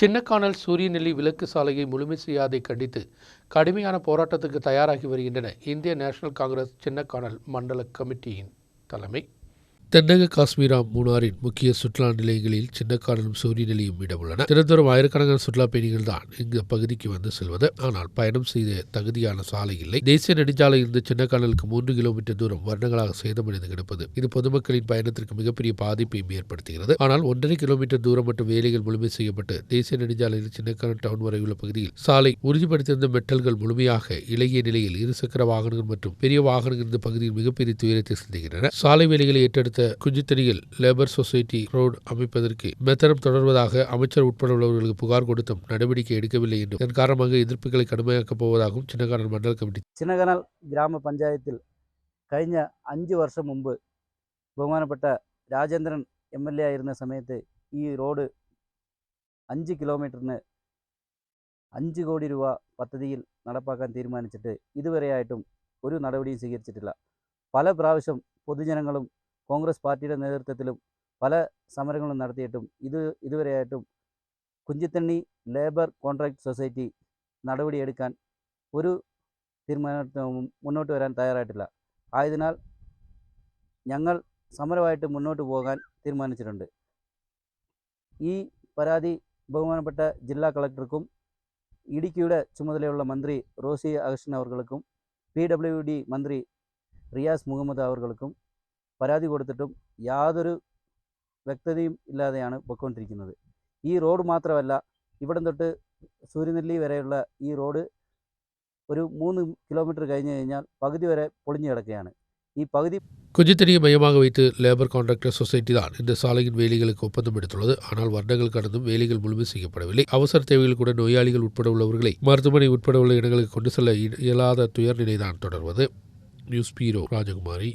சின்னக்கானல் சூரியநெல்லி விலக்கு சாலையை முழுமை செய்யாதை கண்டித்து கடுமையான போராட்டத்துக்கு தயாராகி வருகின்றன இந்திய நேஷனல் காங்கிரஸ் சின்னக்கானல் மண்டல கமிட்டியின் தலைமை. தென்னக காஷ்மீரா மூணாரின் முக்கிய சுற்றுலா நிலையங்களில் சின்னக்கானலும் சூரிய நிலையும் இடம் உள்ளன தினந்தோறும் ஆயிரக்கணக்கான சுற்றுலா பயணிகள் தான் இந்த பகுதிக்கு வந்து செல்வது. ஆனால் பயணம் செய்த தகுதியான சாலை இல்லை. தேசிய நெடுஞ்சாலை இருந்து சின்னக்காடலுக்கு மூன்று கிலோமீட்டர் தூரம் வருடங்களாக சேதமடைந்து கிடப்பது இது பொதுமக்களின் பயணத்திற்கு மிகப்பெரிய பாதிப்பையும் ஏற்படுத்துகிறது. ஆனால் ஒன்றரை கிலோமீட்டர் தூரம் மற்றும் வேலைகள் முழுமை செய்யப்பட்டு தேசிய நெடுஞ்சாலையில் சின்னக்கானல் டவுன் வரை உள்ள பகுதியில் சாலை உறுதிப்படுத்தியிருந்த மெட்டல்கள் முழுமையாக இளைய நிலையில் இருசக்கர வாகனங்கள் மற்றும் பெரிய வாகனங்கள் இந்த பகுதியில் மிகப்பெரிய துயரத்தை சந்திக்கின்றன. சாலை வேலைகளை ஏற்றெடுத்த குஞ்சித்தடியில் லேபர் சொசைட்டி ரோடு அமைப்பதற்கு மெத்தனம் தொடர்வதாக அமைச்சர் உட்பட உள்ளவர்களுக்கு புகார் கொடுத்தும் நடவடிக்கை எடுக்கவில்லை என்றும் இதன் காரணமாக எதிர்ப்புகளை கடுமையாக்கப் போவதாகவும் சின்னக்கானல் மண்டல கமிட்டி ചിന്നകനാൽ ഗ്രാമപഞ്ചായത്തിൽ കഴിഞ്ഞ അഞ്ച് വർഷം മുമ്പ് ബഹുമാനപ്പെട്ട രാജേന്ദ്രൻ എം എൽ എ ആയിരുന്ന സമയത്ത് ഈ റോഡ് അഞ്ച് കിലോമീറ്ററിന് അഞ്ച് കോടി രൂപ പദ്ധതിയിൽ നടപ്പാക്കാൻ തീരുമാനിച്ചിട്ട് ഇതുവരെയായിട്ടും ഒരു നടപടിയും സ്വീകരിച്ചിട്ടില്ല പല പ്രാവശ്യം പൊതുജനങ്ങളും കോൺഗ്രസ് പാർട്ടിയുടെ നേതൃത്വത്തിലും പല സമരങ്ങളും നടത്തിയിട്ടും ഇത് ഇതുവരെയായിട്ടും കുഞ്ചിത്തണ്ണി ലേബർ കോൺട്രാക്ട് സൊസൈറ്റി നടപടിയെടുക്കാൻ ഒരു തീരുമാനവും മുന്നോട്ട് വരാൻ തയ്യാറായിട്ടില്ല. ആയതിനാൽ ഞങ്ങൾ സമരമായിട്ട് മുന്നോട്ട് പോകാൻ തീരുമാനിച്ചിട്ടുണ്ട്. ഈ പരാതി ബഹുമാനപ്പെട്ട ജില്ലാ കളക്ടർക്കും ഇടുക്കിയുടെ ചുമതലയുള്ള മന്ത്രി റോസി അഗസ്റ്റിൻ അവർക്കും പി ഡബ്ല്യു ഡി മന്ത്രി റിയാസ് മുഹമ്മദ് അവർക്കും പരാതി കൊടുത്തിട്ടും യാതൊരു വ്യക്തതയും ഇല്ലാതെയാണ് പൊയ്ക്കൊണ്ടിരിക്കുന്നത് ഈ റോഡ് മാത്രമല്ല ഇവിടം തൊട്ട് സൂര്യനെല്ലി വരെയുള്ള ഈ റോഡ് ഒരു മൂന്ന് കിലോമീറ്റർ കഴിഞ്ഞ് കഴിഞ്ഞാൽ പകുതി വരെ പൊളിഞ്ഞു കിടക്കുകയാണ് ഈ പകുതി குஞ்சித்தடியை மையமாக வைத்து லேபர் கான்ட்ராக்டர் சொசைட்டி தான் இந்த சாலையின் வேலைகளுக்கு ஒப்பந்தம் எடுத்துள்ளது ஆனால் வருடங்கள் கடந்தும் வேலைகள் முழுமை செய்யப்படவில்லை அவசர தேவைகள் கூட நோயாளிகள் உட்பட உள்ளவர்களை மருத்துவமனை உட்பட உள்ள இடங்களுக்கு கொண்டு செல்ல இயலாத துயர் நிலைதான் தொடர்வது நியூஸ் பீரோ ராஜகுமாரி